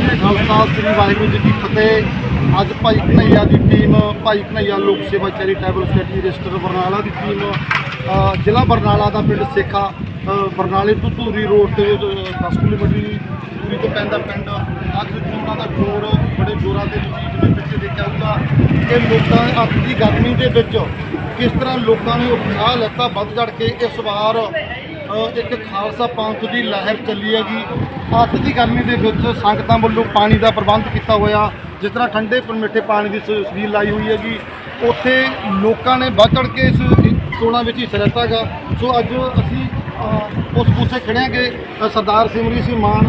ਜੀ ਖਾਲਸਾ ਸ੍ਰੀ ਵਾਹਿਗੁਰੂ ਜੀ ਕੀ ਫਤਿਹ। ਅੱਜ ਭਾਈ ਕਨਈਆ ਦੀ team Bhai Kanhaiya Lok Sewa charitable society register Barnala ਦੀ team ਜ਼ਿਲ੍ਹਾ ਬਰਨਾਲਾ ਦਾ ਪਿੰਡ ਸੇਖਾ ਅ, ਬਰਨਾਲੇ ਤੋਂ ਧੂਰੀ ਰੋਡ ਤੇ 10 ਕਿਲੋਮੀਟਰ ਦੀ ਦੂਰੀ ਤੇ ਪੈਂਦਾ ਪਿੰਡ। ਅੱਜ ਚੋਣਾਂ ਦਾ ਜੋਰ ਬੜੇ ਜ਼ੋਰਾਂ ਦੇ ਵਿੱਚ ਜਿਵੇਂ ਪਿੱਛੇ ਦੇਖਿਆ ਹੋਊਗਾ ਕਿ ਲੋਕਾਂ ਅੱਜ ਦੀ ਗਰਮੀ ਦੇ ਵਿੱਚ ਕਿਸ ਤਰ੍ਹਾਂ ਲੋਕਾਂ ਨੇ ਉਤਸ਼ਾਹ ਲੈਤਾ ਵੱਧ ਚੜ ਕੇ ਇਸ ਵਾਰ। ਇੱਕ ਖਾਲਸਾ ਪੰਥ ਦੀ ਲਹਿਰ ਚੱਲੀ ਹੈਗੀ। ਅੱਤ ਦੀ ਗਰਮੀ ਦੇ ਵਿੱਚ ਸੰਗਤਾਂ ਵੱਲੋਂ ਪਾਣੀ ਦਾ ਪ੍ਰਬੰਧ ਕੀਤਾ ਹੋਇਆ। ਜਿਸ ਤਰ੍ਹਾਂ ਠੰਡੇ ਮਿੱਠੇ ਪਾਣੀ ਦੀ ਤਸਵੀਰ ਲਾਈ ਹੋਈ ਹੈਗੀ। ਉੱਥੇ ਲੋਕਾਂ ਨੇ ਵੱਧ ਚੜ ਕੇ ਇਸ ਚੋਣਾਂ ਵਿੱਚ ਹਿੱਸਾ ਲਿੱਤਾ ਗਾ ਸੋ ਅੱਜ ਅਸੀਂ ਉਸ ਬੂਥੇ ਖੜੇ ਹਾਂਗੇ ਸਰਦਾਰ ਸਿਮਰੀ ਸਿੰਘ ਮਾਨ,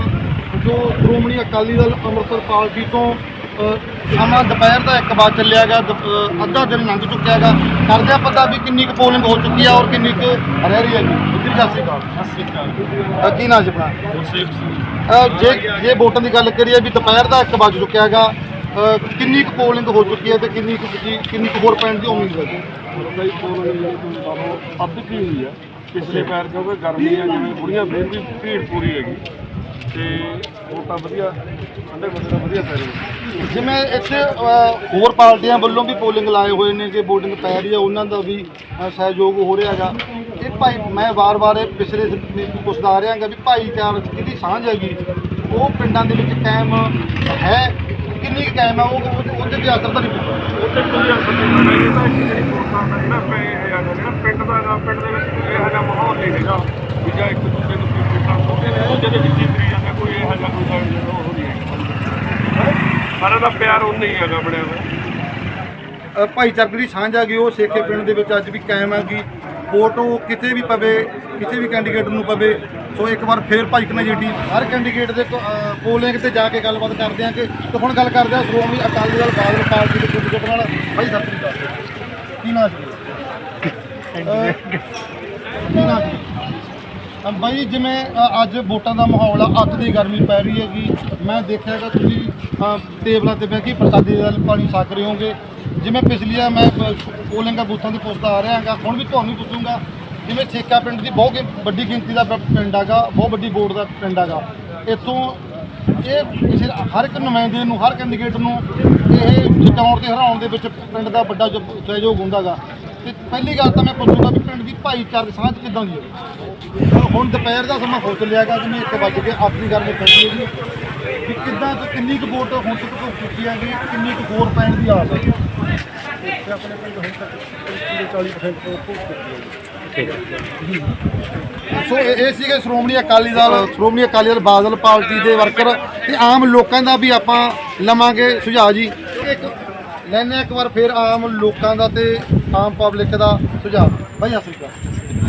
ਜੋ ਸ਼੍ਰੋਮਣੀ ਅਕਾਲੀ ਦਲ ਅੰਮ੍ਰਿਤਸਰ ਪਾਰਟੀ ਤੋਂ ਸਮਾਂ ਦੁਪਹਿਰ ਦਾ 1 ਵਜੇ ਚੱਲਿਆ ਗਾ ਦੁਪ- ਅ, ਅੱਧਾ ਦਿਨ ਲੰਘ ਚੁੱਕਿਆ ਗਾ ਕਰਦੇ ਆ ਪਤਾ ਵੀ ਕਿੰਨੀ ਕੁ ਪੋਲਿੰਗ ਹੋ ਚੁੱਕੀ ਆ ਔਰ ਕਿੰਨੀ ਕੁ ਰਹਿ ਰਹੀ ਹੈਗੀ। ਜੀ ਸਤਿ ਸ਼੍ਰੀ ਅਕਾਲ। ਸਤਿ ਸ੍ਰੀ ਅਕਾਲ। ਅ, ਕੀ ਨਾਮ ਜੀ ਆਪਣਾ? ਅ, ਜੇ ਜੇ ਵੋਟਾਂ ਦੀ ਗੱਲ ਕਰੀਏ ਵੀ ਦੁਪਹਿਰ ਦਾ 1 ਵਜ ਚੁੱਕਿਆ ਹੈਗਾ ਅ, ਕਿੰਨੀ ਕੁ ਪੋਲਿੰਗ ਹੋ ਚੁੱਕੀ ਹੈ ਤੇ ਕਿੰਨੀ ਕੁ ਕੀ- ਕਿੰਨੀ ਕੁ ਹੋਰ ਪੈਣ ਦੀ ਉਮੀਦ ਹੈ ਜੀ ਕਈ ਕੋਲ ਜਿਹੜੀ ਤੁਸੀਂ ਬਾਬੋ ਅੱਧ ਕੀ ਹੋਈ ਆ ਪਿਛਲੇ ਪੈਰ ਕਿਉਂਕਿ ਗਰਮੀ ਆ ਜਿਵੇਂ ਬੁੜੀਆਂ ਫੇਰ ਵੀ ਭੀੜ ਪੂਰੀ ਹੈਗੀ। ਤੇ ਵੋਟਾਂ ਵਧੀਆ ਠੰਡੇ ਬੰਦੇ ਦਾ ਵਧੀਆ ਪੈ ਰਹੀ ਜਿਵੇਂ ਇੱਥੇ ਹੋਰ ਪਾਰਟੀਆਂ ਵੱਲੋਂ ਵੀ ਪੋਲਿੰਗ ਲਾਏ ਹੋਏ ਨੇ ਕਿ VOTING ਪੈ ਰਹੀ ਹੈ ਉਹਨਾਂ ਦਾ ਵੀ ਸਹਿਯੋਗ ਹੋ ਰਿਹਾ ਹੈਗਾ। ਇਹ ਭਾਈ ਮੈਂ ਵਾਰ-ਵਾਰ ਇਹ ਪਿਛਲੇ ਪੁੱਛਦਾ ਆ ਰਿਹਾ ਹੈਗਾ ਵੀ ਭਾਈਚਾਰਕ ਜਿਹੜੀ ਸਾਂਝ ਹੈਗੀ? ਉਹ ਪਿੰਡਾਂ ਦੇ ਵਿੱਚ ਕਾਇਮ ਹੈ? ਕਿੰਨੀ ਕੁ ਕਾਇਮ ਹੈ ਉਹ ਉਹਦੇ- ਉਹਦੇ ਤੇ ਅਸਰ ਤਾਂ ਨਹੀਂ ਪੈਂਦਾ ਉੱਥੇ ਕੋਈ ਅਸਰ ਨਹੀਂ ਇਹ ਤਾਂ ਜਿਹੜੀ ਦਾ ਪਿੰਡ ਦਾ ਪਿੰਡ ਦੇ ਵਿੱਚ ਇਹੋ ਜਿਹਾ ਮਾਹੌਲ ਨਹੀਂ ਹੈਗਾ ਵੀ ਜਾਂ ਇੱਕ ਦੂਜੇ ਨੂੰ ਕੋਈ ਪਿੰਡਾਂ ਛੋਟੇ ਨੇ। ਦੂਜੇ ਦੇ ਵਿੱਚ ਸਾਰਾ ਦਾ ਪਿਆਰ ਉਹ ਨਹੀਂ ਹੈਗਾ ਬਣਿਆ ਹੋਇਆ ਭਾਈਚਾਰਕ ਦੀ ਸਾਂਝ ਹੈਗੀ ਉਹ ਸੇਖੇ ਪਿੰਡ ਦੇ ਵਿੱਚ ਅੱਜ ਵੀ ਕਾਇਮ ਹੈਗੀ ਵੋਟ ਉਹ ਕਿਤੇ ਵੀ ਪਵੇ ਕਿਸੇ ਵੀ ਕੈਂਡੀਡੇਟ ਨੂੰ ਪਵੇ। ਸੋ ਇੱਕ ਵਾਰ ਫੇਰ ਭਾਈ ਕਨੇਜੀਟੀ ਹਰ ਕੈਂਡੀਡੇਟ ਦੇ ਪੋਲਿੰਗ ਤੇ ਜਾ ਕੇ ਗੱਲਬਾਤ ਕਰਦੇ ਹਾਂ ਕਿ ਤੇ ਹੁਣ ਗੱਲ ਕਰਦੇ ਹਾਂ ਸ਼੍ਰੋਮਣੀ ਅਕਾਲੀ ਦਲ ਬਾਦਲ ਪਾਰਟੀ ਦੇ ਕੈਂਡੀਡੇਟ ਨਾਲ। ਭਾਈ ਸਤਿ ਸ੍ਰੀ ਅਕਾਲ। ਕੀ ਨਾਮ ਜੀ ਕੀ ਨਾਮ ਜੀ ਅ, ਬਾਈ ਜਿਵੇਂ ਅੱਜ ਵੋਟਾਂ ਦਾ ਮਾਹੌਲ ਆ ਅੱਤ ਦੀ ਗਰਮੀ ਪੈ ਰਹੀ ਹੈਗੀ। ਮੈਂ ਦੇਖਿਆ ਹੈਗਾ ਤੁਸੀਂ ਅ, ਟੇਬਲਾਂ ਤੇ ਬਹਿ ਕੇ ਪ੍ਰਸਾਦੀ ਦਾ ਪਾਣੀ ਛਕ ਰਹੇ ਹੋਗੇ ਜਿਵੇਂ ਪਿਛਲੀ ਮੈਂ ਪ- ਬੂਥਾਂ ਦੀ ਪੁੱਛਦਾ ਆ ਰਿਹਾ ਹੈਗਾ ਹੁਣ ਵੀ ਤੁਹਾਨੂੰ ਪੁੱਛੂੰਗਾ ਜਿਵੇਂ ਛੇਕਾ ਪਿੰਡ ਦੀ ਬਹੁਤ ਵੱਡੀ ਗਿਣਤੀ ਦਾ ਪਿੰਡ ਹੈਗਾ ਬਹੁਤ ਵੱਡੀ ਵੋਟ ਦਾ ਪਿੰਡ ਹੈਗਾ। ਇੱਥੋਂ ਇਹ ਕਿਸੇ ਹਰ ਇੱਕ ਨੁਮਾਇੰਦੇ ਨੂੰ ਹਰ ਕੈਂਡੀਡੇਟ ਨੂੰ ਇਹ ਜਿਤਾਉਣ ਤੇ ਹਰਾਉਣ ਦੇ ਵਿੱਚ ਪਿੰਡ ਦਾ ਵੱਡਾ ਜੋ ਸਹਿਯੋਗ ਹੁੰਦਾਗਾ ਤੇ ਪਹਿਲੀ ਗੱਲ ਤਾਂ ਮੈਂ ਪੁੱਛੂੰਗਾ ਵੀ ਪਿੰਡ ਦੀ ਭਾਈਚਾਰਕ ਸਾਂਝ ਕਿੱਦਾਂ ਦੀ ਹੈ? ਹੁਣ ਦੁਪਹਿਰ ਦਾ ਸਮਾਂ ਹੋ ਚੱਲਿਆਗਾ ਜਿਵੇਂ 1 ਵਜ ਕੇ ਆਖਰੀ ਗੱਲ ਪੈਂਦੀ ਹੈ ਜੀ ਵੀ ਕਿੱਦਾਂ ਤੋਂ ਕਿੰਨੀ ਕੁ ਵੋਟ ਹੁਣ ਤੱਕ ਤੋਂ ਕੀਤੀ ਹੈਗੀ ਕਿੰਨੀ ਕੁ ਹੋਰ ਪੈਣ ਦੀ ਆਸ ਹੈ ਇੱਥੇ ਆਪਣੇ ਪਿੰਡ ਹੁਣ ਤੱਕ 40% ਤੋਂ ਉੱਪਰ ਸੋ ਇਹ ਇਹ ਸੀਗੇ ਸ਼੍ਰੋਮਣੀ ਅਕਾਲੀ ਦਲ ਸ਼੍ਰੋਮਣੀ ਅਕਾਲੀ ਦਲ ਬਾਦਲ ਪਾਰਟੀ ਦੇ ਵਰਕਰ ਤੇ ਆਮ ਲੋਕਾਂ ਦਾ ਵੀ ਆਪਾਂ ਲਵਾਂਗੇ ਸੁਝਾਅ ਜੀ। ਇੱਕ ਲੈਣੇ ਇੱਕ ਵਾਰ ਫਿਰ ਆਮ ਲੋਕਾਂ ਦਾ ਤੇ ਆਮ ਪਬਲਿਕ ਦਾ ਸੁਝਾਅ। ਭਾਈ ਸ਼੍ਰੀ ਅਕਾਲ।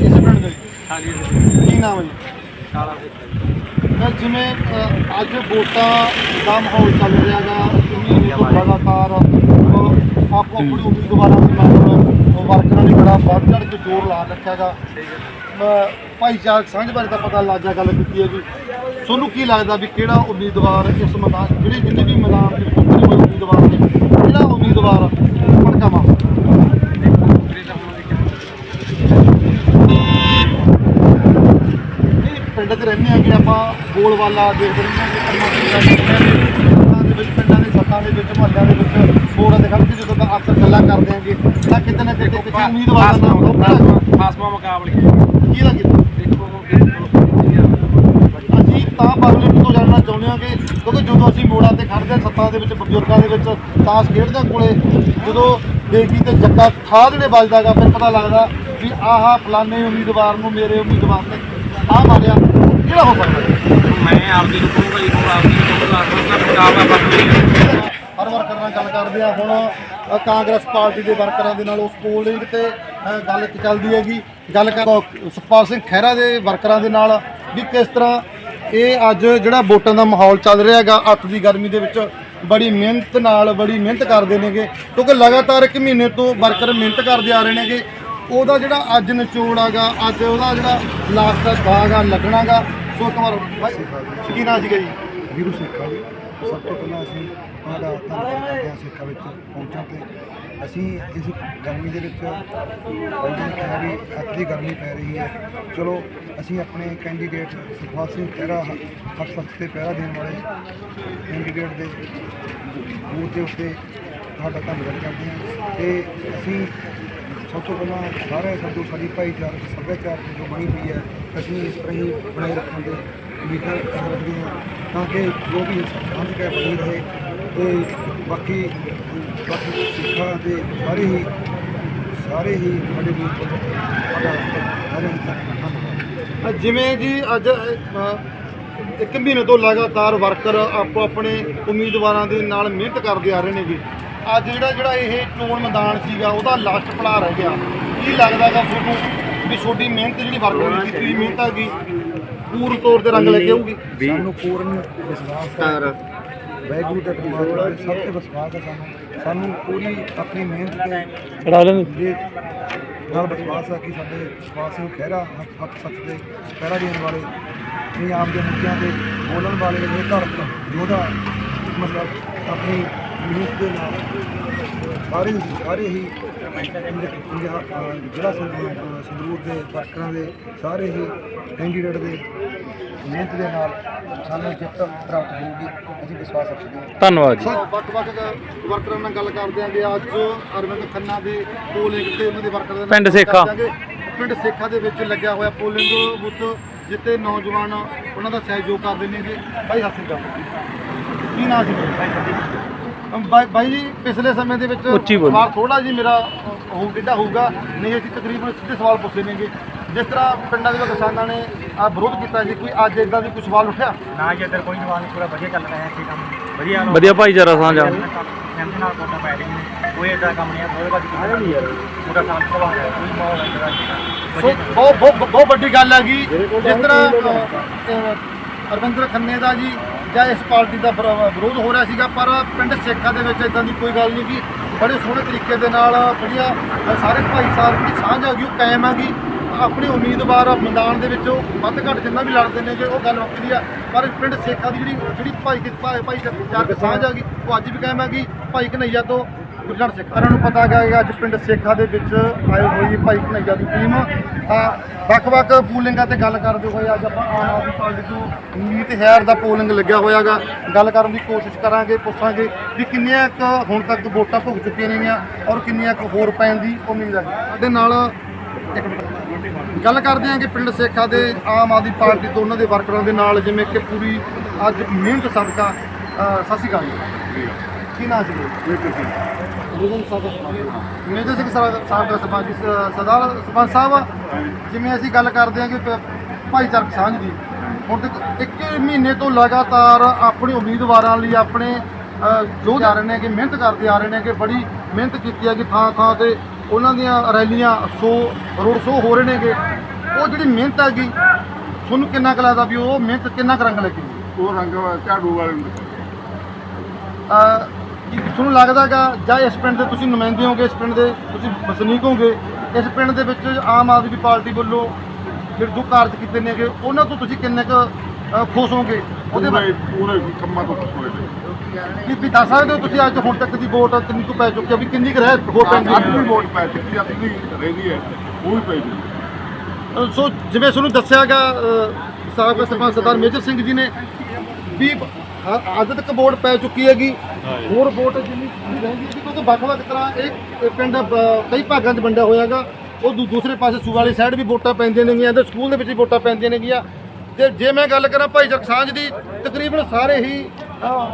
ਇਸ ਪਿੰਡ ਦੇ ਹਾਂਜੀ ਕੀ ਨਾਮ ਹੈ ਜੀ? ਸਾਰਾ ਮੈਂ ਜਿਵੇਂ ਅ, ਅੱਜ ਵੋਟਾਂ ਦਾ ਮਾਹੌਲ ਚੱਲ ਰਿਹਾ ਗਾ ਕਿੰਨੀ ਤੋਂ ਲਗਾਤਾਰ ਅ, ਆਪੋ ਆਪਣੀ ਉਮੀਦਵਾਰਾਂ ਦੇ ਨਾਲ ਵਰਕਰਾਂ ਨੇ ਬੜਾ ਵੱਧ ਚੜ ਕੇ ਜ਼ੋਰ ਲਾ ਰੱਖਿਆ ਗਾ ਅ, ਭਾਈਚਾਰਕ ਸਾਂਝ ਬਾਰੇ ਤਾਂ ਪਤਾ ਲੱਗ ਗਿਆ ਗੱਲ ਕੀਤੀ ਹੈ ਜੀ ਤੁਹਾਨੂੰ ਕੀ ਲੱਗਦਾ ਵੀ ਕਿਹੜਾ ਉਮੀਦਵਾਰ ਇਸ ਮੈਦਾਨ ਜਿਹੜੇ ਜਿੰਨੇ ਵੀ ਮੈਦਾਨ ਦੇ ਵਿੱਚ ਉਤਰੇ ਹੋਏ ਉਮੀਦਵਾਰ ਨੇ ਕਿਹੜਾ ਉਮੀਦਵਾਰ ਭੜਕਾਵਾਂ ਨਹੀਂ 'ਚ ਰਹਿੰਦੇ ਆ ਕਿ ਆਪਾਂ ਬੋਲਵਾਲਾ ਦੇਖਦੇ ਰਹਿੰਦੇ ਹਾਂ। ਕਿ ਪਿੰਡਾਂ ਦੇ ਵਿੱਚ ਪਿੰਡਾਂ ਦੇ ਸੱਤਾਂ ਦੇ ਵਿੱਚ ਮੁਹੱਲਿਆਂ ਦੇ ਵਿੱਚ ਫੋਰਾਂ ਦੇ ਖੜ੍ਹ ਕੇ ਜਦੋਂ ਤਾਂ ਅਕਸਰ ਗੱਲਾਂ ਕਰਦੇ ਆਂਗੇ ਤਾਂ ਕਿਤੇ ਨਾ ਕਿਤੇ ਪਿੱਛੇ ਉਮੀਦਵਾਰ ਦਾ ਫਾਸਮਾ ਮੁਕਾਬਲੇ। ਕਿਹਦਾ ਕਿਹਦਾ ਦੇਖੋ ਅਸੀਂ ਤਾਂ ਪਬਲਿਕ ਤੋਂ ਜਾਣਨਾ ਚਾਹੁੰਦੇ ਹਾਂ ਕਿ ਕਿਉਂਕਿ ਜਦੋਂ ਅਸੀਂ ਮੋੜਾਂ ਤੇ ਖੜਦੇ ਹਾਂ ਸੱਤਾਂ ਦੇ ਵਿੱਚ ਬਜ਼ੁਰਗਾਂ ਦੇ ਵਿੱਚ ਤਾਸ਼ ਖੇਡਦੇ ਕੋਲੇ ਜਦੋਂ ਦੇਖੀ ਤੇ ਜੱਗਾ ਖਾਦ ਨੇ ਵੱਜਦਾਗਾ ਫਿਰ ਪਤਾ ਲੱਗਦਾ ਵੀ ਆਹ ਫਲਾਣੇ ਉਮੀਦਵਾਰ ਨੂੰ ਮੇਰੇ ਉਮੀਦਵਾਰ ਨੇ ਆਹ ਮਾਰਿਆ। ਕਿਹੜਾ ਹੋ ਸਕਦਾ? ਹੈ? ਮੈਂ ਆਪਦੀ ਨੂੰ ਕਹੂੰਗਾ ਜੀ ਹੁਣ ਆਪਦੀ ਨੂੰ ਕਹੂੰਗਾ ਆਪਦਾ ਮੁਕਾਬਲਾ ਬਣ ਹਰ ਵਰਕਰ ਨਾਲ ਗੱਲ ਕਰਦੇ ਆ। ਹੁਣ ਅ, ਕਾਂਗਰਸ ਪਾਰਟੀ ਦੇ ਵਰਕਰਾਂ ਦੇ ਨਾਲ ਉਸ ਪੋਲਿੰਗ ਤੇ ਅ, ਗੱਲ ਚੱਲਦੀ ਹੈਗੀ। ਗੱਲ ਕਰ ਸੁਖਪਾਲ ਸਿੰਘ ਖਹਿਰਾ ਦੇ ਵਰਕਰਾਂ ਦੇ ਨਾਲ ਵੀ ਕਿਸ ਤਰ੍ਹਾਂ ਇਹ ਅੱਜ ਜਿਹੜਾ ਵੋਟਾਂ ਦਾ ਮਾਹੌਲ ਚੱਲ ਰਿਹਾ ਹੈਗਾ ਅੱਤ ਦੀ ਗਰਮੀ ਦੇ ਵਿੱਚ ਬੜੀ ਮਿਹਨਤ ਨਾਲ ਬੜੀ ਮਿਹਨਤ ਕਰਦੇ ਨੇਗੇ। ਕਿਉਂਕਿ ਲਗਾਤਾਰ ਇੱਕ ਮਹੀਨੇ ਤੋਂ ਵਰਕਰ ਮਿਹਨਤ ਕਰਦੇ ਆ ਰਹੇ ਨੇਗੇ। ਉਹਦਾ ਜਿਹੜਾ ਅੱਜ ਨਿਚੋੜ ਹੈਗਾ ਅੱਜ ਉਹਦਾ ਜਿਹੜਾ ਲਾਸਟ ਦਾ ਦਾਗ ਆ ਲੱਗਣਾਗਾ ਸੋ ਇੱਕ ਵਾਰ ਕੀ ਨਾਂ ਸੀਗਾ ਜੀ? ਵੀਰੂ ਸਿੱਖਾ ਜੀ। ਸਭ ਤੋਂ ਪਹਿਲਾਂ ਅਸੀਂ ਤੁਹਾਡਾ ਧੰਨਵਾਦ ਕਰਦੇ ਹਾਂ ਸਿੱਖਾਂ ਵਿੱਚ ਪਹੁੰਚਣ ਤੇ। ਅਸੀਂ ਇਸ ਗਰਮੀ ਦੇ ਵਿੱਚ ਬਾਈ ਨੇ ਕਿਹਾ ਵੀ ਅੱਤ ਗਰਮੀ ਪੈ ਰਹੀ ਹੈ। ਚਲੋ, ਅਸੀਂ ਆਪਣੇ ਕੈਂਡੀਡੇਟ ਸੁਖਪਾਲ ਸਿੰਘ ਖਹਿਰਾ ਹੱਕ ਸੱਚ ਤੇ ਪਹਿਰਾ ਦੇਣ ਵਾਲੇ ਕੈਂਡੀਡੇਟ ਦੇ ਬੂਥ ਦੇ ਉੱਤੇ ਤੁਹਾਡਾ ਧੰਨਵਾਦ ਕਰਦੇ ਹਾਂ। ਤੇ ਅਸੀਂ ਸਭ ਤੋਂ ਪਹਿਲਾਂ ਸਾਰੇ ਸਾਡੂ ਸਾਡੀ ਭਾਈਚਾਰਕ ਸੱਭਿਆਚਾਰ ਜੋ ਬਣੀ ਹੋਈ ਹੈ, ਅਸੀਂ ਇਸ ਤਰ੍ਹਾਂ ਹੀ ਬਣਾਈ ਰੱਖਣ ਦੇ ਉਮੀਦਾਂ ਰੱਖਦੇ ਹਾਂ ਤਾਂ ਕਿ ਜੋ ਵੀ ਸਾਂਝ ਹੈ ਬਣੀ ਰਹੇ ਤੇ ਬਾਕੀ ਬਾਕੀ ਸਿੱਖਾਂ ਦੇ ਸਾਰੇ ਹੀ ਸਾਰੇ ਹੀ ਸਾਡੇ ਵੀ ਸਾਡਾ ਜਿਵੇਂ ਜੀ ਅੱਜ ਇੱਕ ਮਹੀਨੇ ਤੋਂ ਲਗਾਤਾਰ ਵਰਕਰ ਆਪੋ ਆਪਣੇ ਉਮੀਦਵਾਰਾਂ ਦੇ ਨਾਲ ਮਿਹਨਤ ਕਰਦੇ ਆ ਰਹੇ ਨੇਗੇ ਅੱਜ ਜਿਹੜਾ ਜਿਹੜਾ ਇਹ ਚੋਣ ਮੈਦਾਨ ਸੀਗਾ ਉਹਦਾ ਲਾਸਟ ਪੜਾ ਰਹਿ ਗਿਆ। ਕੀ ਲੱਗਦਾਗਾ ਤੁਹਾਨੂੰ ਵੀ ਤੁਹਾਡੀ ਮਿਹਨਤ ਜਿਹੜੀ ਵਰਕਰਾਂ ਦੀ ਕੀਤੀ ਮਿਹਨਤ ਹੈਗੀ ਪੂਰਨ ਤੌਰ ਤੇ ਰੰਗ ਲੈ ਕੇ ਆਊਗੀ? ਸਾਨੂੰ ਪੂਰਨ ਵਿਸ਼ਵਾਸ ਹੈ। ਵੈਗੁਰੂ ਦੇ ਪਰਮਾਤਮਾ ਦੇ ਸਭ ਤੇ ਵਿਸ਼ਵਾਸ ਹੈ ਸਾਨੂੰ। ਸਾਨੂੰ ਪੂਰੀ ਆਪਣੀ ਮਿਹਨਤ ਤੇ ਦੇ ਨਾਲ ਵਿਸ਼ਵਾਸ ਹੈ ਕਿ ਸਾਡੇ ਵਿਸ਼ਵਾਸ ਸਿੰਘ ਖਹਿਰਾ ਹੱਕ ਸੱਚ ਦੇ ਪਹਿਰਾ ਦੇਣ ਵਾਲੇ ਪੰਜਾਬ ਦੇ ਮੁੱਦਿਆਂ ਤੇ ਬੋਲਣ ਵਾਲੇ ਇਹ ਧਰਮ ਯੋਧਾ ਮਤਲਬ ਆਪਣੀ ਮਿਹਨਤ ਦੇ ਨਾਲ ਸਾਰੇ ਹੀ ਸਾਰੇ ਹੀ ਜ਼ਿਲ੍ਹਾ ਸੰਗਰੂਰ ਦੇ ਵਰਕਰਾਂ ਦੇ ਸਾਰੇ ਹੀ ਕੈਂਡੀਡੇਟ ਦੇ ਮਿਹਨਤ ਦੇ ਨਾਲ ਸਾਨੂੰ ਜਿੱਤ ਪ੍ਰਾਪਤ ਹੋਊਗੀ ਅਸੀਂ ਵਿਸ਼ਵਾਸ ਰੱਖਦੇ ਹਾਂ। ਧੰਨਵਾਦ ਜੀ। ਸਰ ਵੱਖ-ਵੱਖ ਵਰਕਰਾਂ ਨਾਲ ਗੱਲ ਕਰਦੇ ਆਂਗੇ। ਅੱਜ ਅਰਵਿੰਦ ਖੰਨਾ ਦੇ ਪੋਲਿੰਗ ਤੇ ਉਹਨਾਂ ਦੇ ਵਰਕਰਾਂ ਦੇ ਪਿੰਡ ਸੇਖਾ। ਪਿੰਡ ਸੇਖਾ ਦੇ ਵਿੱਚ ਲੱਗਿਆ ਹੋਇਆ ਪੋਲਿੰਗ ਬੂਥ ਜਿੱਤੇ ਨੌਜਵਾਨ ਉਹਨਾਂ ਦਾ ਸਹਿਯੋਗ ਕਰਦੇ ਨੇਗੇ। ਬਾਈ ਸਤਿ ਸ਼੍ਰੀ ਅਕਾਲ ਕੀ ਨਾਮ ਸੀ? ਬਾਈ? ਬਾਈ ਬਾਈ ਜੀ ਪਿਛਲੇ ਸਮੇਂ ਦੇ ਵਿੱਚ ਉੱਚੀ ਬੋਲੋ। ਸਵਾਲ ਥੋੜਾ ਜੀ ਮੇਰਾ ਹੋ ਕਿੱਡਾ ਹੋਊਗਾ? ਨਹੀਂ ਅਸੀਂ ਤਕਰੀਬਨ ਸਿੱਧੇ ਸਵਾਲ ਪੁੱਛੇ ਨੇਗੇ ਜਿਸ ਤਰ੍ਹਾਂ ਪਿੰਡਾਂ ਦੇ ਵਿੱਚ ਕਿਸਾਨਾਂ ਨੇ ਆ ਵਿਰੋਧ ਕੀਤਾ ਸੀ ਕੋਈ ਅੱਜ ਇਦਾਂ ਦੀ ਕੋਈ ਸਵਾਲ ਉੱਠਿਆ? ਨਾ ਜੀ ਇੱਧਰ ਕੋਈ ਜਵਾਨ ਨਹੀਂ ਪੂਰਾ ਵਧੀਆ ਚੱਲ ਰਿਹਾ ਹੈ ਇੱਥੇ ਕੰਮ। ਵਧੀਆ ਵਧੀਆ ਭਾਈਚਾਰਾ ਸਾਂਝਾ ਫੈਮਿਲੀ ਨਾਲ ਪੈ ਨੇ। ਕੋਈ ਏਦਾਂ ਕੰਮ ਨਹੀਂ ਹੈ ਥੋੜੇ ਬਾਅਦ ਕੀਤਾ ਨਹੀਂ ਯਾਰ। ਪੂਰਾ ਸ਼ਾਂਤ ਸੁਭਾਅ ਹੈ ਕੋਈ ਮਾਹੌਲ ਇੱਦਾਂ ਦਾ ਸੋ ਵਧੀਆ ਬਹੁਤ ਬਹੁਤ ਬਹੁਤ ਵੱਡੀ ਗੱਲ ਹੈਗੀ। ਜਿਸ ਤਰ੍ਹਾਂ ਅ, ਅ, ਅਰਵਿੰਦਰ ਖੰਨੇ ਦਾ ਜੀ ਜਾਂ ਇਸ ਪਾਰਟੀ ਦਾ ਵਿਰੋ- ਵਿਰੋਧ ਹੋ ਰਿਹਾ ਸੀਗਾ ਪਰ ਪਿੰਡ ਸੇਖਾ ਦੇ ਵਿੱਚ ਇਦਾਂ ਦੀ ਕੋਈ ਗੱਲ ਨਹੀਂ ਕਿ ਬੜੇ ਸੋਹਣੇ ਤਰੀਕੇ ਦੇ ਨਾਲ ਬੜੀਆ ਅ, ਸਾਰੇ ਭਾਈਚਾਰੇ ਦੀ ਸਾਂਝ ਆ ਗਈ ਉਹ ਕਾਇਮ ਹੈਗੀ ਆਪਣੇ ਉਮੀਦਵਾਰ ਮੈਦਾਨ ਦੇ ਵਿੱਚੋਂ ਵੱਧ ਘੱਟ ਜਿੰਨਾ ਵੀ ਲੜਦੇ ਨੇਗੇ ਉਹ ਗੱਲ ਵੱਖਰੀ ਆ ਪਰ ਪਿੰਡ ਸੇਖਾ ਦੀ ਜਿਹੜੀ ਜਿਹੜੀ ਭਾਈ ਭਾਈ ਭਾਈਚਾਰਕ ਸਾਂਝ ਆ ਗਈ ਉਹ ਅੱਜ ਵੀ ਕਾਇਮ ਹੈਗੀ ਭਾਈ ਕਨਈਆ ਤੋਂ ਗੁਰਜਨ ਸਿੱਖ। ਇਹਨਾਂ ਨੂੰ ਪਤਾ ਗਿਆ ਕਿ ਅੱਜ ਪਿੰਡ ਸੇਖਾ ਦੇ ਵਿੱਚ ਆਏ ਹੋਈ ਭਾਈ ਕਨਈਆ ਦੀ ਟੀਮ। ਵੱਖ-ਵੱਖ ਪੂਲਿੰਗਾਂ ਤੇ ਗੱਲ ਕਰਦੇ ਹੋਏ ਅੱਜ ਆਪਾਂ ਆਮ ਆਦਮੀ ਪਾਰਟੀ ਤੋਂ ਮੀਤ ਹੈਰ ਦਾ ਪੋਲਿੰਗ ਲੱਗਿਆ ਹੋਇਆਗਾ ਗੱਲ ਕਰਨ ਦੀ ਕੋਸ਼ਿਸ਼ ਕਰਾਂਗੇ, ਪੁੱਛਾਂਗੇ ਵੀ ਕਿੰਨੀਆਂ ਕੁ ਹੁਣ ਤੱਕ ਵੋਟਾਂ ਭੁਗ ਚੁੱਕੀਆਂ ਨੇਗੀਆਂ ਔਰ ਕਿੰਨੀਆਂ ਕੁ ਹੋਰ ਪੈਣ ਦੀ ਉਮੀਦ ਹੈ। ਸਾਡੇ ਨਾਲ ਇੱਕ ਮਿੰਟ। ਗੱਲ ਕਰਦੇ ਹਾਂ ਕਿ ਪਿੰਡ ਸੇਖਾ ਦੇ ਆਮ ਆਦਮੀ ਪਾਰਟੀ ਤੋਂ ਉਹਨਾਂ ਦੇ ਵਰਕਰਾਂ ਦੇ ਨਾਲ, ਜਿਵੇਂ ਕਿ ਪੂਰੀ ਅੱਜ ਮਿਹਨਤ ਸਦਕਾ ਸਤਿ ਸ਼੍ਰੀ ਅਕਾਲ ਜੀ। ਕੀ ਨਾਮ ਸੀ? ਜੀ ਰਿਜਨ ਸਾਹਿਬ ਮੇਜਰ ਸਿੰਘ ਸਾਹਿਬ ਦਾ ਸਰਪੰਚ ਸਰਪੰਚ ਸਾਹਿਬ ਜਿਵੇਂ ਅਸੀਂ ਗੱਲ ਕਰਦੇ ਹਾਂ ਕਿ ਭਾਈਚਾਰਕ ਸਾਂਝ ਦੀ ਹੁਣ ਤੱਕ ਇੱਕ ਮਹੀਨੇ ਤੋਂ ਲਗਾਤਾਰ ਆਪਣੇ ਉਮੀਦਵਾਰਾਂ ਲਈ ਆਪਣੇ ਜੋ ਜਾ ਰਹੇ ਨੇ ਕਿ ਮਿਹਨਤ ਕਰਦੇ ਆ ਰਹੇ ਨੇ ਕਿ ਬੜੀ ਮਿਹਨਤ ਕੀਤੀ ਹੈ ਕਿ ਥਾਂ ਥਾਂ ਤੇ ਉਹਨਾਂ ਦੀਆਂ ਰੈਲੀਆਂ ਸ਼ੋ ਰੋਡ ਸ਼ੋ ਹੋ ਰਹੇ ਨੇਗੇ। ਉਹ ਜਿਹੜੀ ਮਿਹਨਤ ਹੈਗੀ ਤੁਹਾਨੂੰ ਕਿੰਨਾ ਕੁ ਲੱਗਦਾ ਵੀ ਉਹ ਮਿਹਨਤ ਕਿੰਨਾ ਕੁ ਰੰਗ ਲੈ ਕੇ ਆਈ? ਉਹ ਰੰਗ ਝਾੜੂ ਵਾਲੇ ਨੂੰ ਕੀ ਤੁਹਾਨੂੰ ਲੱਗਦਾਗਾ ਜਾਂ ਇਸ ਪਿੰਡ ਦੇ ਤੁਸੀਂ ਨੁਮਾਇੰਦੇ ਹੋਗੇ ਇਸ ਪਿੰਡ ਦੇ ਤੁਸੀਂ ਵਸਨੀਕ ਹੋਗੇ ਇਸ ਪਿੰਡ ਦੇ ਵਿੱਚ ਆਮ ਆਦਮੀ ਪਾਰਟੀ ਵੱਲੋਂ ਜਿਹੜੇ ਜੋ ਕਾਰਜ ਕੀਤੇ ਨੇਗੇ ਉਹਨਾਂ ਤੋਂ ਤੁਸੀਂ ਕਿੰਨੇ ਕੁ ਖੁਸ਼ ਹੋਗੇ ਉਹਦੇ ਬਾਰੇ ਪੂਰੇ ਕੰਮਾਂ ਤੋਂ ਖੁਸ਼ ਹੋਏ ਕੀ ਵੀ ਦੱਸ ਸਕਦੇ ਹੋ ਤੁਸੀਂ ਅੱਜ ਹੁਣ ਤੱਕ ਦੀ ਵੋਟ ਕਿੰਨੀ ਕੁ ਪੈ ਚੁੱਕੀ ਹੈ? ਵੀ ਕਿੰਨੀ ਕੁ ਰਹਿ ਹੋ ਪੈਂਦੀ ਅੱਠਵੀਂ ਹੈ? ਵੋਟ ਪੈ ਚੁੱਕੀ ਆ ਅੱਠਵੀਂ ਰਹਿੰਦੀ ਹੈ ਉਹ ਵੀ ਪਈ ਅਹ, ਸੋ ਜਿਵੇਂ ਤੁਹਾਨੂੰ ਦੱਸਿਆਗਾ ਸਾਬਕਾ ਸਰਪੰਚ ਸਰਦਾਰ ਮੇਜਰ ਸਿੰਘ ਜੀ ਨੇ ਵੀ ਅੱਜ ਤੱਕ ਵੋਟ ਪੈ ਚੁੱਕੀ ਹੈਗੀ। ਹੋਰ ਵੋਟ ਜਿੰਨੀ ਰਹਿੰਦੀ ਹੈ ਕਿਉਂਕਿ ਵੱਖ-ਵੱਖ ਤਰ੍ਹਾਂ ਇਹ ਪਿੰਡ ਕਈ ਭਾਗਾਂ 'ਚ ਵੰਡਿਆ ਹੋਇਆਗਾ ਉਹ ਦੂ- ਦੂਸਰੇ ਪਾਸੇ ਸੂ ਵਾਲੀ ਸਾਈਡ ਵੀ ਵੋਟਾਂ ਪੈਂਦੀਆਂ ਨੇਗੀਆਂ ਤੇ ਸਕੂਲ ਦੇ ਵਿੱਚ ਵੀ ਵੋਟਾਂ ਪੈਂਦੀਆਂ ਨੇਗੀਆਂ। ਤੇ ਜੇ ਮੈਂ ਗੱਲ ਕਰਾਂ ਭਾਈਚਾਰਕ ਸਾਂਝ ਦੀ ਤਕਰੀਬਨ ਸਾਰੇ ਹੀ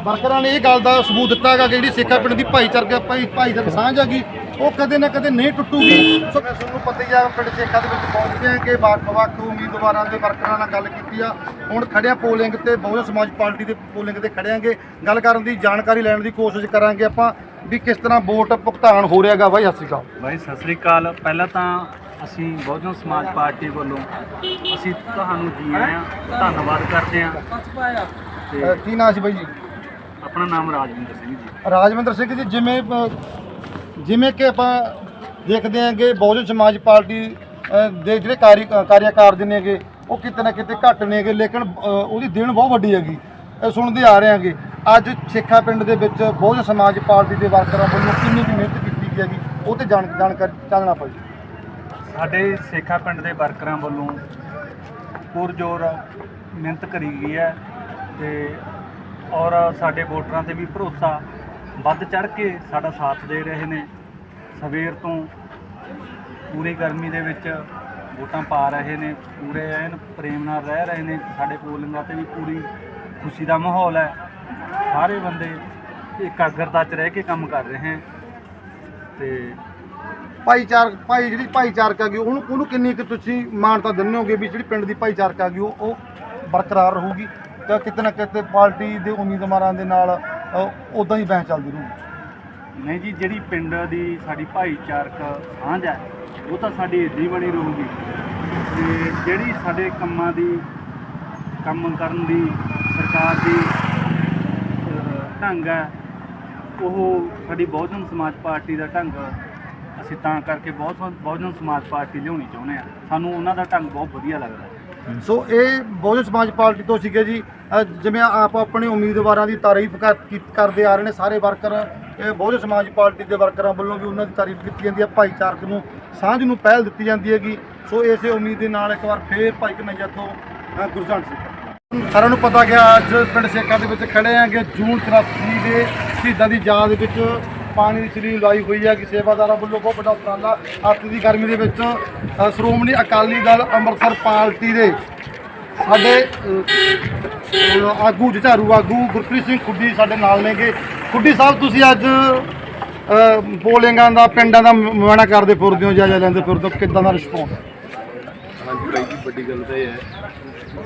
ਵਰਕਰਾਂ ਨੇ ਇਹ ਗੱਲ ਦਾ ਸਬੂਤ ਦਿੱਤਾ ਹੈਗਾ ਕਿ ਜਿਹੜੀ ਸੇਖਾ ਪਿੰਡ ਦੀ ਭਾਈਚਾਰਕ ਭਾਈ ਭਾਈਚਾਰਕ ਸਾਂਝ ਹੈਗੀ ਉਹ ਕਦੇ ਨਾ ਕਦੇ ਨਹੀਂ ਟੁੱਟੂਗੀ। ਸੋ ਤੁਹਾਨੂੰ ਪਤਾ ਹੀ ਆ ਪਿੰਡ ਸੇਖਾ ਦੇ ਵਿੱਚ ਪਹੁੰਚਦੇ ਆ ਕਿ ਵੱਖ-ਵੱਖ ਉਮੀਦਵਾਰਾਂ ਦੇ ਵਰਕਰਾਂ ਨਾਲ ਗੱਲ ਕੀਤੀ ਆ। ਹੁਣ ਖੜਿਆ ਪੋਲਿੰਗ ਤੇ ਬਹੁਜਨ ਸਮਾਜ ਪਾਰਟੀ ਦੇ ਪੋਲਿੰਗ ਤੇ ਖੜਿਆਂਗੇ ਗੱਲ ਕਰਨ ਦੀ ਜਾਣਕਾਰੀ ਲੈਣ ਦੀ ਕੋਸ਼ਿਸ਼ ਕਰਾਂਗੇ ਆਪਾਂ ਵੀ ਕਿਸ ਤਰ੍ਹਾਂ ਵੋਟ ਭੁਗਤਾਨ ਹੋ ਰਿਹਾਗਾ ਬਾਈ ਸਤਿ ਸ਼੍ਰੀ ਅਕਾਲ। ਭਾਈ ਸਤਿ ਸ੍ਰੀ ਅਕਾਲ। ਪਹਿਲਾਂ ਤਾਂ ਅਸੀਂ ਬਹੁਜਨ ਸਮਾਜ ਪਾਰਟੀ ਵੱਲੋਂ ਅਸੀਂ ਤੁਹਾਨੂੰ ਜੀ ਆਇਆਂ ਧੰਨਵਾਦ ਕਰਦੇ ਅ, ਕੀ ਨਾਂ ਸੀ ਬਾਈ ਜੀ? ਆਪਣਾ ਨਾਮ ਰਾਜਵਿੰਦਰ ਸਿੰਘ ਜੀ। ਰਾਜਵਿੰਦਰ ਸਿੰਘ ਜੀ ਜਿਵੇਂ ਜਿਵੇਂ ਕਿ ਆਪਾਂ ਦੇਖਦੇ ਹਾਂ ਕਿ ਬਹੁਜਨ ਸਮਾਜ ਪਾਰਟੀ ਦੇ ਜਿਹੜੇ ਕਾਰੀ ਅ, ਕਾਰਿਆਕਾਰ ਨੇਗੇ ਉਹ ਕਿਤੇ ਨਾ ਕਿਤੇ ਘੱਟ ਨੇਗੇ ਲੇਕਿਨ ਉਹਦੀ ਦੇਣ ਬਹੁਤ ਵੱਡੀ ਹੈਗੀ। ਇਹ ਸੁਣਦੇ ਆ ਰਹੇ ਹਾਂਗੇ। ਅੱਜ ਸਿੱਖਾ ਪਿੰਡ ਦੇ ਵਿੱਚ ਬਹੁਜਨ ਸਮਾਜ ਪਾਰਟੀ ਦੇ ਵਰਕਰਾਂ ਵੱਲੋਂ ਕਿੰਨੀ ਕੁ ਮਿਹਨਤ ਕੀਤੀ ਕੀਤੀ ਹੈਗੀ ਉਹ ਤੇ ਜਾਣ ਜਾਣਕਾਰੀ ਚਾਨਣਾ ਪਈ ਸਾਡੇ ਸੇਖਾ ਪਿੰਡ ਦੇ ਵਰਕਰਾਂ ਵੱਲੋਂ ਪੁਰਜੋਰ ਮਿਹਨਤ ਕਰੀ ਗਈ ਹੈ ਤੇ ਔਰ ਸਾਡੇ ਵੋਟਰਾਂ ਤੇ ਵੀ ਭਰੋਸਾ ਵੱਧ ਚੜ ਕੇ ਸਾਡਾ ਸਾਥ ਦੇ ਰਹੇ ਨੇ। ਸਵੇਰ ਤੋਂ ਪੂਰੀ ਗਰਮੀ ਦੇ ਵਿੱਚ ਵੋਟਾਂ ਪਾ ਰਹੇ ਨੇ, ਪੂਰੇ ਐਨ ਪ੍ਰੇਮ ਨਾਲ ਰਹਿ ਰਹੇ ਨੇ, ਸਾਡੇ ਪੋਲਿੰਗਾਂ ਤੇ ਵੀ ਪੂਰੀ ਖੁਸ਼ੀ ਦਾ ਮਾਹੌਲ ਹੈ। ਸਾਰੇ ਬੰਦੇ ਇਕਾਗਰਤਾ 'ਚ ਰਹਿ ਕੇ ਕੰਮ ਕਰ ਰਹੇ ਹਨ ਤੇ ਭਾਈਚਾਰਕ, ਭਾਈ ਜਿਹੜੀ ਭਾਈਚਾਰਕ ਹੈਗੀ, ਉਹਨੂੰ ਉਹਨੂੰ ਕਿੰਨੀ ਕਿ ਤੁਸੀਂ ਮਾਨਤਾ ਦਿੰਦੇ ਹੋਗੇ ਵੀ ਜਿਹੜੀ ਪਿੰਡ ਦੀ ਭਾਈਚਾਰਕ ਹੈਗੀ, ਉਹ ਉਹ ਬਰਕਰਾਰ ਰਹੂਗੀ? ਤਾਂ ਕਿਤੇ ਨਾ ਕਿਤੇ ਪਾਰਟੀ ਦੇ ਉਮੀਦਵਾਰਾਂ ਦੇ ਨਾਲ ਉਦਾਂ ਹੀ ਬਹਿਸ ਚੱਲਦੀ ਰਹੂਗੀ। ਨਹੀਂ ਜੀ, ਜਿਹੜੀ ਪਿੰਡ ਦੀ ਸਾਡੀ ਭਾਈਚਾਰਕ ਸਾਂਝ ਹੈ, ਉਹ ਤਾਂ ਸਾਡੀ ਇੱਦਾਂ ਬਣੀ ਰਹੂਗੀ। ਤੇ ਜਿਹੜੀ ਸਾਡੇ ਕੰਮਾਂ ਦੀ, ਕੰਮ ਕਰਨ ਦੀ, ਸਰਕਾਰ ਦੀ ਢੰਗ ਹੈ, ਉਹ ਸਾਡੀ ਬਹੁਜਨ ਸਮਾਜ ਪਾਰਟੀ ਦਾ ਢੰਗ ਅਸੀਂ ਤਾਂ ਕਰਕੇ ਬਹੁਤ ਬਹੁਜਨ ਸਮਾਜ ਪਾਰਟੀ ਲਿਆਉਣੀ ਚਾਹੁੰਦੇ ਆ ਸਾਨੂੰ ਉਹਨਾਂ ਦਾ ਢੰਗ ਬਹੁਤ ਵਧੀਆ ਲੱਗਦਾ। ਸੋ ਇਹ ਬਹੁਜਨ ਸਮਾਜ ਪਾਰਟੀ ਤੋਂ ਸੀਗੇ ਜੀ। ਅ, ਜਿਵੇਂ ਆਪ ਆਪਣੇ ਉਮੀਦਵਾਰਾਂ ਦੀ ਤਾਰੀਫ ਕਰ- ਕੀ- ਕਰਦੇ ਆ ਰਹੇ ਨੇ ਸਾਰੇ ਵਰਕਰ ਇਹ ਬਹੁਜਨ ਸਮਾਜ ਪਾਰਟੀ ਦੇ ਵਰਕਰਾਂ ਵੱਲੋਂ ਵੀ ਉਹਨਾਂ ਦੀ ਤਾਰੀਫ ਕੀਤੀ ਜਾਂਦੀ ਹੈ। ਭਾਈਚਾਰਕ ਨੂੰ ਸਾਂਝ ਨੂੰ ਪਹਿਲ ਦਿੱਤੀ ਜਾਂਦੀ ਹੈਗੀ। ਸੋ ਇਸੇ ਉਮੀਦ ਦੇ ਨਾਲ ਇੱਕ ਵਾਰ ਫੇਰ ਭਾਈ ਕਨਈਆ ਤੋਂ ਅ, ਗੁਰਜੰਟ ਸਿੰਘ ਸਾਰਿਆਂ ਨੂੰ ਪਤਾ ਗਿਆ ਅੱਜ ਪਿੰਡ ਸੇਖਾਂ ਦੇ ਵਿੱਚ ਖੜੇ ਆ ਜੂਨ 84 ਦੇ ਸ਼ਹੀਦਾਂ ਦੀ ਯਾਦ ਵਿੱਚ। ਪਾਣੀ ਦੀ ਛਬੀਲ ਲਾਈ ਹੋਈ ਹੈ ਕਿ ਸੇਵਾਦਾਰਾਂ ਵੱਲੋਂ ਬਹੁਤ ਵੱਡਾ ਉਪਰਾਲਾ ਅੱਤ ਦੀ ਗਰਮੀ ਦੇ ਵਿੱਚ। ਸ਼੍ਰੋਮਣੀ ਅਕਾਲੀ ਦਲ ਅੰਮ੍ਰਿਤਸਰ ਪਾਰਟੀ ਦੇ ਸਾਡੇ ਆਗੂ ਜਝਾਰੂ ਆਗੂ ਗੁਰਪ੍ਰੀਤ ਸਿੰਘ ਖੁੱਡੀ ਸਾਡੇ ਨਾਲ ਨੇਗੇ। ਖੁੱਡੀ ਸਾਹਿਬ ਤੁਸੀਂ ਅੱਜ ਪੋਲਿੰਗਾਂ ਦਾ ਪਿੰਡਾਂ ਦਾ ਮੁਆਇਨਾ ਕਰਦੇ ਫਿਰਦੇ ਹੋ ਜਾਇਜ਼ਾ ਲੈਂਦੇ ਫਿਰਦੇ ਹੋ? ਕਿੱਦਾਂ ਦਾ ਰਿਸਪੌਂਸ ਹਾਂਜੀ ਭਾਈ ਜੀ ਵੱਡੀ ਗੱਲ ਤਾਂ ਇਹ ਹੈ।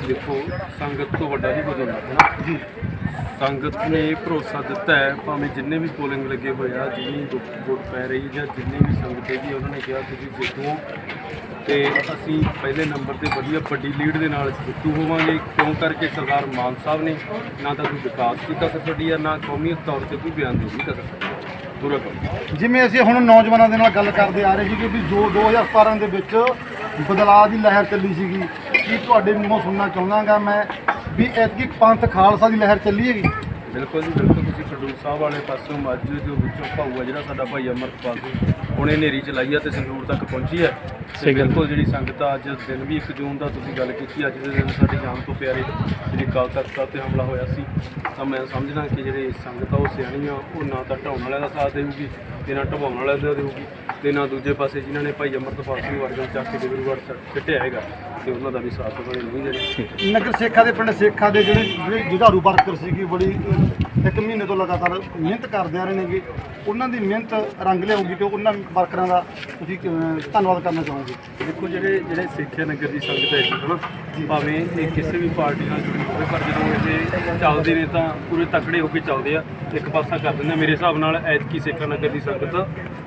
ਦੇਖੋ ਸੰਗਤ ਤੋਂ ਵੱਡਾ ਨਹੀਂ ਕੁਝ ਹੁੰਦਾ ਜੀ। ਸੰਗਤ ਨੇ ਭਰੋਸਾ ਦਿੱਤਾ ਹੈ, ਭਾਵੇਂ ਜਿੰਨੇ ਵੀ ਪੋਲਿੰਗ ਲੱਗੇ ਹੋਏ ਆ, ਜਿੰਨੀ ਵੋ- ਵੋਟ ਪੈ ਰਹੀ ਜਾਂ ਜਿੰਨੀ ਵੀ ਸੰਗਤ ਹੈਗੀ ਉਹਨਾਂ ਨੇ ਕਿਹਾ ਤੁਸੀਂ ਜਿੱਤੋ। ਤੇ ਅਸੀਂ ਪਹਿਲੇ ਨੰਬਰ ਤੇ ਵਧੀਆ ਵੱਡੀ ਲੀਡ ਦੇ ਨਾਲ ਜਿੱਤੂ ਹੋਵਾਂਗੇ, ਕਿਉਂ ਕਰਕੇ ਸਰਦਾਰ ਮਾਨ ਸਾਹਿਬ ਨੇ ਨਾ ਤਾਂ ਕੋਈ ਵਿਕਾਸ ਕੀਤਾ ਸਫੜੀ ਹੈ ਨਾ ਕੌਮੀਅਤ ਤੌਰ ਤੇ ਕੋਈ ਬਿਆਨ ਨਹੀਂ ਕਰ ਸਕਦਾ। ਪੂਰਾ ਕੰਮ। ਜਿਵੇਂ ਅਸੀਂ ਹੁਣ ਨੌਜਵਾਨਾਂ ਦੇ ਨਾਲ ਗੱਲ ਕਰਦੇ ਆ ਰਹੇ ਸੀ ਸੀਗੇ ਵੀ ਜੋ 2017 ਦੇ ਵਿੱਚ ਬਦਲਾਅ ਦੀ ਲਹਿਰ ਚੱਲੀ ਸੀਗੀ, ਕੀ ਤੁਹਾਡੇ ਮੂੰਹੋਂ ਸੁਣਨਾ ਚਾਹੁੰਦਾਗਾ ਮੈਂ? ਵੀ ਐਤਕੀ ਪੰਥ ਖਾਲਸਾ ਦੀ ਲਹਿਰ ਚੱਲੀ ਹੈਗੀ। ਬਿਲਕੁਲ ਜੀ ਬਿਲਕੁਲ। ਤੁਸੀਂ ਖਡੂਰ ਸਾਹਿਬ ਵਾਲੇ ਪਾਸੋਂ ਮਾਝੇ ਦੇ ਵਿੱਚੋਂ ਭਾਊ ਆ ਜਿਹੜਾ ਸਾਡਾ ਭਾਈ ਅਮਰਪਾਲ ਸਿੰਘ ਹੁਣੇ ਨੇਰੀ ਚਲਾਈ ਆ ਤੇ ਸੰਗਰੂਰ ਤੱਕ ਪਹੁੰਚੀ ਹੈ ਤੇ ਬਿਲਕੁਲ ਜਿਹੜੀ ਸੰਗਤ ਆ ਅੱਜ ਦਿਨ ਵੀ 1 ਜੂਨ ਦਾ ਤੁਸੀਂ ਗੱਲ ਕੀਤੀ ਅੱਜ ਦੇ ਦਿਨ ਸਾਡੀ ਜਾਨ ਤੋਂ ਪਿਆਰੇ ਜਿਹੜੀ ਅਕਾਲ ਤਖਤ ਸਾਹਿਬ ਤੇ ਹਮਲਾ ਹੋਇਆ ਸੀ। ਤਾਂ ਮੈਂ ਸਮਝਦਾ ਕਿ ਜਿਹੜੇ ਸੰਗਤ ਆ ਉਹ ਸਿਆਣੀ ਆ ਉਹ ਨਾ ਤਾਂ ਢਾਉਣ ਵਾਲਿਆਂ ਦਾ ਸਾਥ ਦੇਊਗੀ ਤੇ ਨਾ ਢਵਾਉਣ ਵਾਲਿਆਂ ਦਾ ਦੇਊਗੀ ਤੇ ਨਾ ਦੂਜੇ ਪਾਸੇ ਜਿਨ੍ਹਾਂ ਨੇ ਭਾਈ ਅਮਰਪਾਲ ਸਿੰਘ ਵਰਗਾ ਚੱਕ ਕੇ ਡਿਬਰੂਗੜ੍ਹ ਸਿੱਟਿਆ ਹੈਗਾ ਤੇ ਉਹਨਾਂ ਦਾ ਵੀ ਸਾਥ ਬਣੇ ਨਹੀਂ ਦੇਣੇ ਨਗਰ ਸੇਖਾ ਦੇ ਪਿੰਡ ਸੇਖਾ ਦੇ ਜਿਹੜੇ ਜਿਹੜੇ ਜੁਝਾਰੂ ਵਰਕਰ ਸੀਗੀ ਬੜੀ ਅਹ, ਇੱਕ ਮਹੀਨੇ ਤੋਂ ਲਗਾਤਾਰ ਮਿਹਨਤ ਕਰਦੇ ਆ ਰਹੇ ਨੇਗੇ। ਉਹਨਾਂ ਦੀ ਮਿਹਨਤ ਰੰਗ ਲਿਆਉਗੀ ਤੇ ਉਹਨਾਂ ਵਰਕਰਾਂ ਦਾ ਤੁਸੀਂ ਕਿਵੇਂ ਧੰਨਵਾਦ ਕਰਨਾ ਚਾਹੋਗੇ। ਦੇਖੋ ਜਿਹੜੇ ਜਿਹੜੇ ਸਿੱਖਿਆ ਨਗਰ ਦੀ ਸੰਗਤ ਹੈ ਹਨਾ? ਭਾਵੇਂ ਇਹ ਕਿਸੇ ਵੀ ਪਾਰਟੀ ਨਾਲ ਜੁੜੀ ਹੋਵੇ, ਪਰ ਜਦੋਂ ਇਹ ਚੱਲਦੇ ਨੇ ਤਾਂ ਪੂਰੇ ਤਕੜੇ ਹੋ ਕੇ ਚੱਲਦੇ ਆ। ਇੱਕ ਪਾਸਾ ਕਰ ਦਿੰਦੇ ਆ। ਮੇਰੇ ਹਿਸਾਬ ਨਾਲ ਐਤਕੀ ਸਿੱਖਿਆ ਨਗਰ ਦੀ ਸੰਗਤ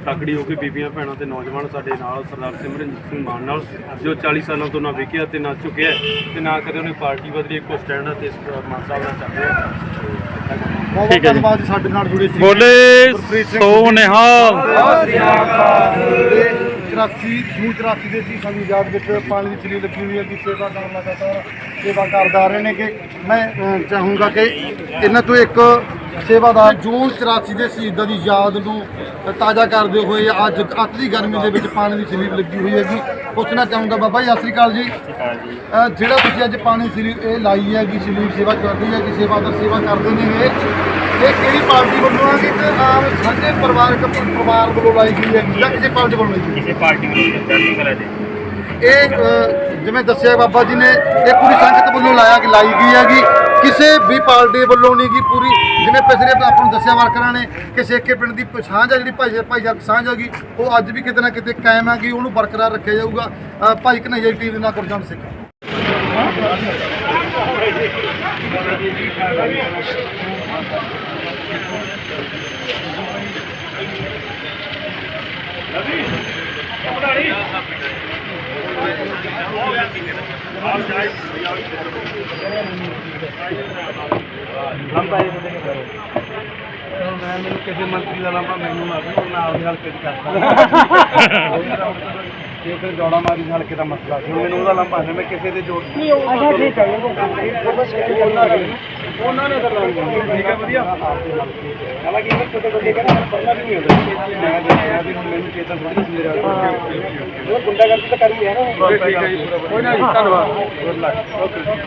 ਤਕੜੀ ਹੋ ਕੇ ਬੀਬੀਆਂ, ਭੈਣਾਂ ਤੇ ਨੌਜਵਾਨ ਸਾਡੇ ਨਾਲ, ਸਰਦਾਰ ਸਿਮਰਨਜੀਤ ਸਿੰਘ ਮਾਨ ਨਾਲ, ਜੋ 40 ਸਾਲਾਂ ਤੋਂ ਨਾ ਵਿਕਿਆ ਤੇ ਨਾ ਝੁਕਿਆ ਤੇ ਨਾ ਕਦੇ ਉਹਨੇ ਪਾਰਟੀ ਬਦਲੀ, ਇੱਕੋ ਸਟੈਂਡ ਆ ਤੇ ਇਸ ਮਾਨ ਸਾਹਿਬ ਨਾਲ ਚੱਲ ਰਿਹਾ ਬਹੁਤ ਬਹੁਤ ਧੰਨਵਾਦ ਜੀ ਸਾਡੇ ਨਾਲ ਜੁੜੇ ਸੀ ਬੋਲੇ ਸੋ ਨਿਹਾਲ। 84 ਜੂਨ 84 ਦੇ ਸੀ ਸਾਨੂੰ ਯਾਦ ਵਿੱਚ ਪਾਣੀ ਦੀ ਛਲੀ ਲੱਗੀ ਹੋਈ ਹੈ ਕਿ ਸੇਵਾ ਕਰਨ ਲਗਾਤਾਰ ਸੇਵਾ ਕਰਦੇ ਰਹੇ ਨੇ ਕਿ ਮੈਂ ਚਾਹੂੰਗਾ ਕਿ ਇਹਨਾਂ ਤੋਂ ਇੱਕ ਸੇਵਾਦਾਰ ਜੂਨ 84 ਦੇ ਸ਼ਹੀਦਾਂ ਦੀ ਯਾਦ ਨੂੰ ਤਾਜ਼ਾ ਕਰਦੇ ਹੋਏ ਅੱਜ ਅੱਤ ਦੀ ਗਰਮੀ ਦੇ ਵਿੱਚ ਪਾਣੀ ਦੀ ਛਲੀ ਲੱਗੀ ਹੋਈ ਹੈਗੀ। ਪੁੱਛਣਾ ਚਾਹੂੰਗਾ ਬਾਬਾ ਜੀ ਸਤਿ ਸ਼੍ਰੀ ਅਕਾਲ ਜੀ। ਅ, ਜਿਹੜਾ ਤੁਸੀਂ ਅੱਜ ਪਾਣੀ ਦੀ ਇਹ ਲਾਈ ਹੈਗੀ ਛਲੀ ਸੇਵਾ ਕਰਦੀ ਹੈ ਕਿ ਸੇਵਾਦਾਰ ਸੇਵਾ ਕਰਦੇ ਨੇ ਇਹ ਇਹ ਕਿਹੜੀ ਪਾਰਟੀ ਵੱਲੋਂ ਆ ਕਿ ਤੇ ਆਮ ਸਾਡੇ ਪਰਿਵਾਰਕ ਪਰਿਵਾਰ ਵੱਲੋਂ ਲਾਈ ਗਈ ਹੈ ਜਾਂ ਕਿਸੇ ਪਾਰਟੀ ਵੱਲੋਂ ਲਾਈ ਗਈ ਹੈ? ਕਿਸੇ ਪਾਰਟੀ ਨੂੰ ਚੜ੍ਹਦੀ ਕਲਾ ਦੇ। ਇਹ ਅ, ਜਿਵੇਂ ਦੱਸਿਆ ਬਾਬਾ ਜੀ ਨੇ ਇਹ ਪੂਰੀ ਸੰਗਤ ਵੱਲੋਂ ਲਾਇਆ ਕਿ ਲਾਈ ਗਈ ਹੈਗੀ। ਕਿਸੇ ਵੀ ਪਾਰਟੀ ਵੱਲੋਂ ਨਹੀਂ ਗੀ ਪੂਰੀ, ਜਿਵੇਂ ਪਿਛਲੇ ਆਪਾਂ ਨੂੰ ਦੱਸਿਆ ਵਰਕਰਾਂ ਨੇ ਕਿ ਸੇਕੇ ਪਿੰਡ ਦੀ ਪਛਾਣ ਆ ਜਿਹੜੀ ਭਾਈ ਭਾਈਚਾਰਕ ਸਾਂਝ ਹੈਗੀ ਉਹ ਅੱਜ ਵੀ ਕਿਤੇ ਨਾ ਕਿਤੇ ਕਾਇਮ ਹੈਗੀ ਉਹਨੂੰ ਬਰਕਰਾਰ ਰੱਖਿਆ ਜਾਊਗਾ। ਭਾਈ ਕਨਈਆ ਦੀ ਟੀਮ ਦੇ ਨਾਲ ਗੁਰਜੰਟ ਸਿੰਘ। ਮੈਂ ਮੈਨੂੰ ਕਿਸੇ ਮੰਤਰੀ ਦਾ ਲਾਂਭਾ ਮੈਨੂੰ ਨਾ ਦੇ ਮੈਂ ਆਪਦੇ ਹਲਕੇ ਦੀ ਕਰਦਾ ਜੇ ਕੋਈ ਜੋੜਾ ਮਾਰੀ ਹਲਕੇ ਦਾ ਮਸਲਾ ਸੀ ਮੈਨੂੰ ਉਹਦਾ ਲਾਂਭਾ ਨਹੀਂ ਮੈਂ ਕਿਸੇ ਦੇ ਜੋੜ ਨਹੀਂ ਅੱਛਾ ਠੀਕ ਹੈ ਉਹਨਾਂ ਨੇ ਸਰਦਾਰ ਠੀਕ ਹੈ ਵਧੀਆ। ਹਾਲਾਂਕਿ ਇਹਨਾਂ ਛੋਟੇ ਬੰਦੇ ਕਹਿੰਦਾ ਪੜਨਾ ਵੀ ਨਹੀਂ ਹੁੰਦਾ ਮੈਂ ਦੇਖਿਆ ਵੀ ਹੁਣ ਮੈਨੂੰ ਚੇਤਨ ਥੋੜੀ ਜਿਹੀ ਮੇਰੇ ਉਹ ਗੁੰਡਾ ਕਰਦੀ ਤਾਂ ਕਰੀ ਹੈ ਨਾ। ਠੀਕ ਹੈ ਜੀ ਕੋਈ ਨਾ ਧੰਨਵਾਦ। Good luck okay.